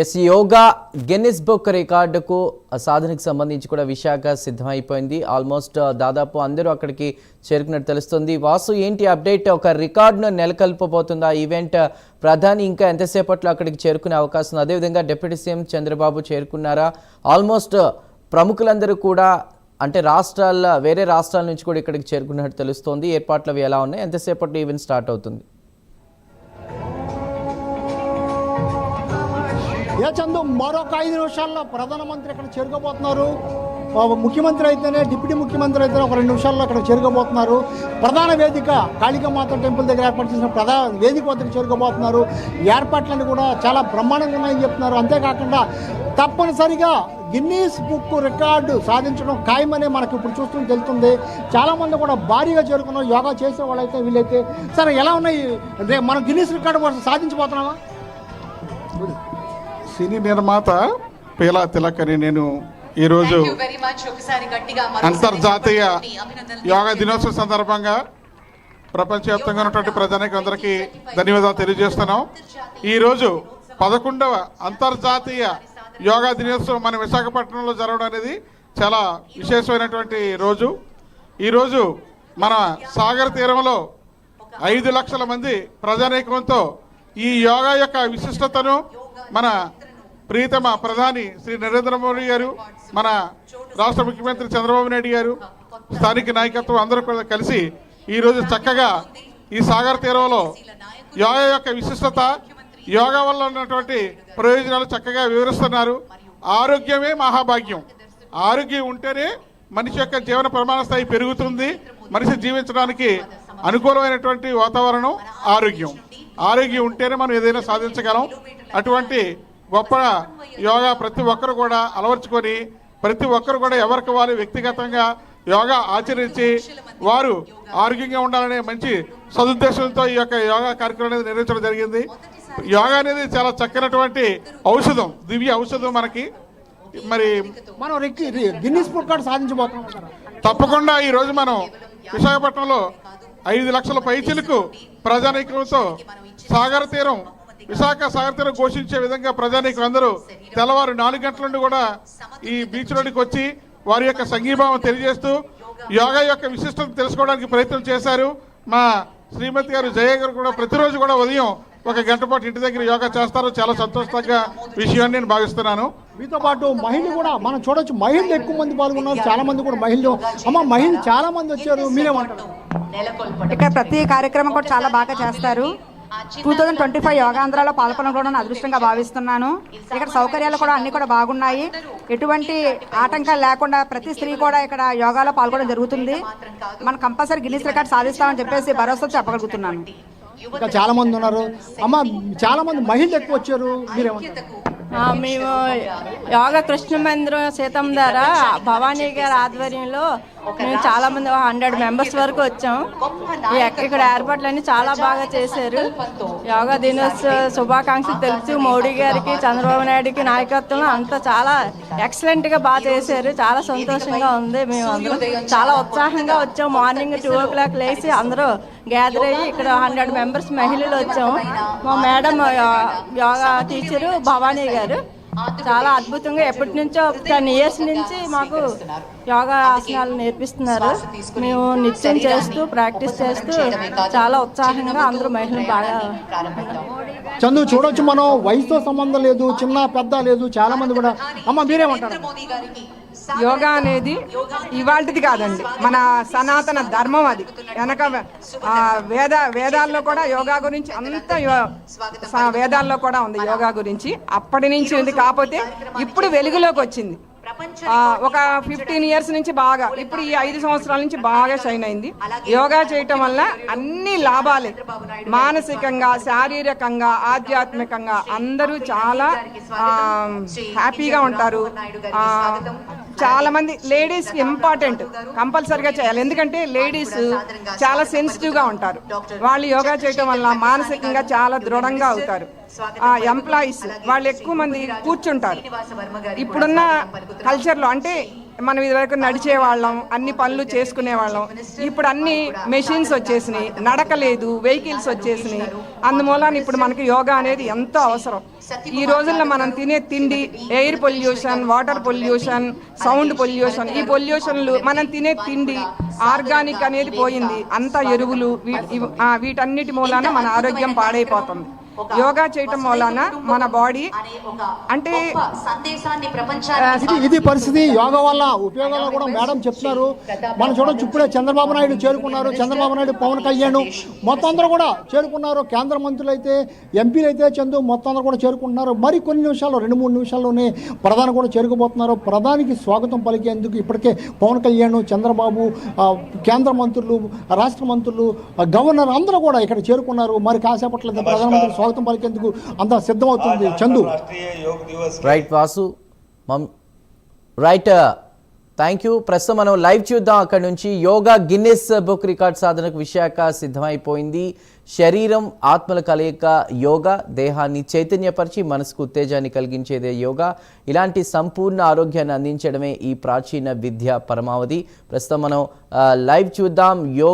Yes yoga Guinness book రికార్డుకు సాధనకు సంబంధించి కూడా విశాఖ సిద్ధమైపోయింది. ఆల్మోస్ట్ uh, దాదాపు అందరూ అక్కడికి చేరుకున్నట్టు తెలుస్తుంది. వాసు ఏంటి అప్డేట్? ఒక రికార్డును నెలకొల్పబోతుందా? ఈవెంట్ uh, ప్రధాని ఇంకా ఎంతసేపట్లో అక్కడికి చేరుకునే అవకాశం? ఉంది అదేవిధంగా డిప్యూటీ సీఎం చంద్రబాబు చేరుకున్నారా? ఆల్మోస్ట్ uh, ప్రముఖులందరూ కూడా అంటే రాష్ట్రాల వేరే రాష్ట్రాల నుంచి కూడా ఇక్కడికి చేరుకున్నట్టు తెలుస్తోంది. ఏర్పాట్లు అవి ఎలా ఉన్నాయి? ఎంతసేపట్లో ఈవెంట్ స్టార్ట్ అవుతుంది? ఏ చందు మరొక ఐదు నిమిషాల్లో ప్రధానమంత్రి ఇక్కడ చేరుకోబోతున్నారు. ముఖ్యమంత్రి అయితేనే డిప్యూటీ ముఖ్యమంత్రి అయితేనే ఒక రెండు నిమిషాల్లో అక్కడ చేరుకోబోతున్నారు. ప్రధాన వేదిక కాళికమాత టెంపుల్ దగ్గర ఏర్పాటు చేసిన ప్రధాన వేదిక వద్దకు చేరుకోబోతున్నారు. ఏర్పాట్లన్నీ కూడా చాలా బ్రహ్మాండంగా ఉన్నాయని చెప్తున్నారు. అంతేకాకుండా తప్పనిసరిగా గిన్నీస్ బుక్ రికార్డు సాధించడం ఖాయమనే మనకు ఇప్పుడు చూస్తుంటే తెలుస్తుంది. చాలామంది కూడా భారీగా చేరుకున్నారు. యోగా చేసే వాళ్ళైతే వీళ్ళైతే సరే ఎలా ఉన్నాయి? రేపు మనం గిన్నీస్ రికార్డు కోసం సాధించబోతున్నామా? సినీ నిర్మాత పీలా తిలక్ అని నేను ఈరోజు అంతర్జాతీయ యోగా దినోత్సవం సందర్భంగా ప్రపంచవ్యాప్తంగా ఉన్నటువంటి ప్రజానికి అందరికీ ధన్యవాదాలు తెలియజేస్తున్నాం. ఈరోజు పదకొండవ అంతర్జాతీయ యోగా దినోత్సవం మన విశాఖపట్నంలో జరగడం అనేది చాలా విశేషమైనటువంటి రోజు. ఈరోజు మన సాగర్ తీరంలో ఐదు లక్షల మంది ప్రజానీకంతో ఈ యోగా యొక్క విశిష్టతను మన ప్రీతమ ప్రధాని శ్రీ నరేంద్ర మోడీ గారు మన రాష్ట్ర ముఖ్యమంత్రి చంద్రబాబు నాయుడు గారు స్థానిక నాయకత్వం అందరూ కూడా కలిసి ఈరోజు చక్కగా ఈ సాగర్ తీరంలో యోగా యొక్క విశిష్టత యోగా వల్ల ఉన్నటువంటి ప్రయోజనాలు చక్కగా వివరిస్తున్నారు. ఆరోగ్యమే మహాభాగ్యం. ఆరోగ్యం ఉంటేనే మనిషి యొక్క జీవన ప్రమాణ స్థాయి పెరుగుతుంది. మనిషి జీవించడానికి అనుకూలమైనటువంటి వాతావరణం ఆరోగ్యం. ఆరోగ్యం ఉంటేనే మనం ఏదైనా సాధించగలం. అటువంటి గొప్ప యోగా ప్రతి ఒక్కరు కూడా అలవర్చుకొని ప్రతి ఒక్కరు కూడా ఎవరికి వారు వ్యక్తిగతంగా యోగా ఆచరించి వారు ఆరోగ్యంగా ఉండాలనే మంచి సదుద్దేశంతో ఈ యొక్క యోగా కార్యక్రమం అనేది నిర్వహించడం జరిగింది. యోగా అనేది చాలా చక్కనటువంటి ఔషధం దివ్య ఔషధం మనకి. మరి మనం రెక్కి గిన్నీస్ బుక్ కార్డు సాధించబోతున్నాం తప్పకుండా ఈ రోజు మనం విశాఖపట్నంలో ఐదు లక్షల పైచిలకు ప్రజానీకంతో సాగర తీరం విశాఖ సాగర తీరం ఘోషించే విధంగా ప్రజానీకం అందరూ తెల్లవారు నాలుగు గంటల నుండి కూడా ఈ బీచ్ రోడ్డుకి వచ్చి వారి యొక్క సంఘీభావం తెలియజేస్తూ యోగా యొక్క విశిష్టత తెలుసుకోవడానికి ప్రయత్నం చేశారు. మా శ్రీమతి గారు జయ గారు కూడా ప్రతిరోజు కూడా ఉదయం ఒక గంట పాటు ఇంటి దగ్గర యోగా చేస్తారు. చాలా సంతోషంగా విషయాన్ని నేను భావిస్తున్నాను. మీతో పాటు మహిళలు కూడా మనం చూడొచ్చు మహిళలు ఎక్కువ మంది పాల్గొన్నారు చాలా మంది కూడా మహిళలు. అమ్మ మహిళలు చాలా మంది వచ్చారు మీరేమంటారు? ఇక్కడ ప్రతి కార్యక్రమం కూడా చాలా బాగా చేస్తారు. టూ థౌజండ్ ట్వంటీ ఫైవ్ యోగాంధ్రాలో పాల్గొనడం కూడా అదృష్టంగా భావిస్తున్నాను. ఇక్కడ సౌకర్యాలు కూడా అన్ని కూడా బాగున్నాయి. ఎటువంటి ఆటంకాలు లేకుండా ప్రతి స్త్రీ కూడా ఇక్కడ యోగాలో పాల్గొనడం జరుగుతుంది. మనం కంపల్సరీ గిన్నీస్ రికార్డ్ సాధిస్తామని చెప్పేసి భరోసా చెప్పగలుగుతున్నాను. ఇంకా చాలా మంది ఉన్నారు. అమ్మ చాలా మంది మహిళలు ఎక్కువ వచ్చారు. మేము యోగా కృష్ణ మందిరం సీతం ద్వారా భవానీ గారి ఆధ్వర్యంలో మేము చాలా మంది హండ్రెడ్ మెంబర్స్ వరకు వచ్చాం. ఇక్కడ ఏర్పాట్లన్నీ చాలా బాగా చేశారు. యోగా దినోత్సవ శుభాకాంక్షలు తెలుపుతూ మోడీ గారికి చంద్రబాబు నాయుడుకి నాయకత్వంలో అంతా చాలా ఎక్సలెంట్గా బాగా చేశారు. చాలా సంతోషంగా ఉంది. మేము అందరం చాలా ఉత్సాహంగా వచ్చాం. మార్నింగ్ టూ ఓ క్లాక్ లేచి అందరూ గ్యాదర్ అయ్యి ఇక్కడ హండ్రెడ్ మెంబర్స్ మహిళలు వచ్చాం మా మేడం యోగా టీచరు భవానీ గారు. చాలా అద్భుతంగా ఎప్పటి నుంచో టెన్ ఇయర్స్ నుంచి మాకు యోగా ఆసనాలు నేర్పిస్తున్నారు. మేము నిత్యం చేస్తూ ప్రాక్టీస్ చేస్తూ చాలా ఉత్సాహంగా అందరూ మహిళలు బాగా చందు చూడొచ్చు మనం వయసుతో సంబంధం లేదు చిన్న పెద్ద లేదు చాలా మంది కూడా. అమ్మ మీరేమంటారు? యోగా అనేది ఇవాళది కాదండి. మన సనాతన ధర్మం అది. వెనక వేద వేదాల్లో కూడా యోగా గురించి అంత యో- వేదాల్లో కూడా ఉంది యోగా గురించి. అప్పటి నుంచి ఉంది కాకపోతే ఇప్పుడు వెలుగులోకి వచ్చింది. ఒక ఫిఫ్టీన్ ఇయర్స్ నుంచి బాగా ఇప్పుడు ఈ ఐదు సంవత్సరాల నుంచి బాగా షైన్ అయింది. యోగా చేయటం వల్ల అన్ని లాభాలే. మానసికంగా శారీరకంగా ఆధ్యాత్మికంగా అందరూ చాలా హ్యాపీగా ఉంటారు. చాలా మంది లేడీస్ ఇంపార్టెంట్ కంపల్సరిగా చేయాలి. ఎందుకంటే లేడీస్ చాలా సెన్సిటివ్గా ఉంటారు. వాళ్ళు యోగా చేయటం వల్ల మానసికంగా చాలా దృఢంగా అవుతారు. ఆ ఎంప్లాయీస్ వాళ్ళు ఎక్కువ మంది కూర్చుంటారు. ఇప్పుడున్న కల్చర్లో అంటే మనం ఇదివరకు నడిచే వాళ్ళం అన్ని పనులు చేసుకునే వాళ్ళం ఇప్పుడు అన్ని మెషిన్స్ వచ్చేసినాయి నడకలేదు వెహికల్స్ వచ్చేసినాయి. అందుమూలన ఇప్పుడు మనకి యోగా అనేది ఎంతో అవసరం. ఈ రోజుల్లో మనం తినే తిండి air pollution water pollution sound pollution ఈ పొల్యూషన్లు మనం తినే తిండి ఆర్గానిక్ అనేది పోయింది. అంతా ఎరువులు వీటన్నిటి మూలాన మన ఆరోగ్యం పాడైపోతుంది. యోగా చేయటం మూలాన మన బాడీ అంటే సందేశాన్ని ఇది ప్రపంచానికి ఇది పరిస్థితి యోగా వల్ల ఉపయోగాలు కూడా మేడం చెప్తున్నారు. మనం చూడొచ్చు ఇప్పుడే చంద్రబాబు నాయుడు చేరుకున్నారు. చంద్రబాబు నాయుడు పవన్ కళ్యాణ్ మొత్తం అందరూ కూడా చేరుకున్నారు. కేంద్ర మంత్రులు అయితే ఎంపీలు అయితే చందు మొత్తం అందరూ కూడా చేరుకుంటున్నారు. మరి కొన్ని నిమిషాల్లో రెండు మూడు నిమిషాల్లోనే ప్రధాని కూడా చేరుకుపోతున్నారు ప్రధానికి స్వాగతం పలికేందుకు ఇప్పటికే పవన్ కళ్యాణ్ చంద్రబాబు కేంద్ర మంత్రులు రాష్ట్ర మంత్రులు గవర్నర్ అందరూ కూడా ఇక్కడ చేరుకున్నారు. మరి కాసేపట్లో ప్రధానమంత్రి స్వాగతం పలికేందుకు అంతా సిద్ధమవుతుంది. Chandu. Right Vasu right uh, thank you ప్రస్తుతం మనం లైవ్ చూద్దాం. అక్కడ నుంచి యోగా గిన్నెస్ బుక్ రికార్డ్ సాధనకు విశాఖ సిద్ధమైపోయింది. శరీరం ఆత్మల కలయిక యోగా దేహాన్ని చైతన్యపరిచి మనసుకు ఉత్తేజాన్ని కలిగించేదే యోగా. ఇలాంటి సంపూర్ణ ఆరోగ్యాన్ని అందించడమే ఈ ప్రాచీన విద్య పరమావధి. ప్రస్తుతం మనం uh, లైవ్ చూద్దాం. యోగా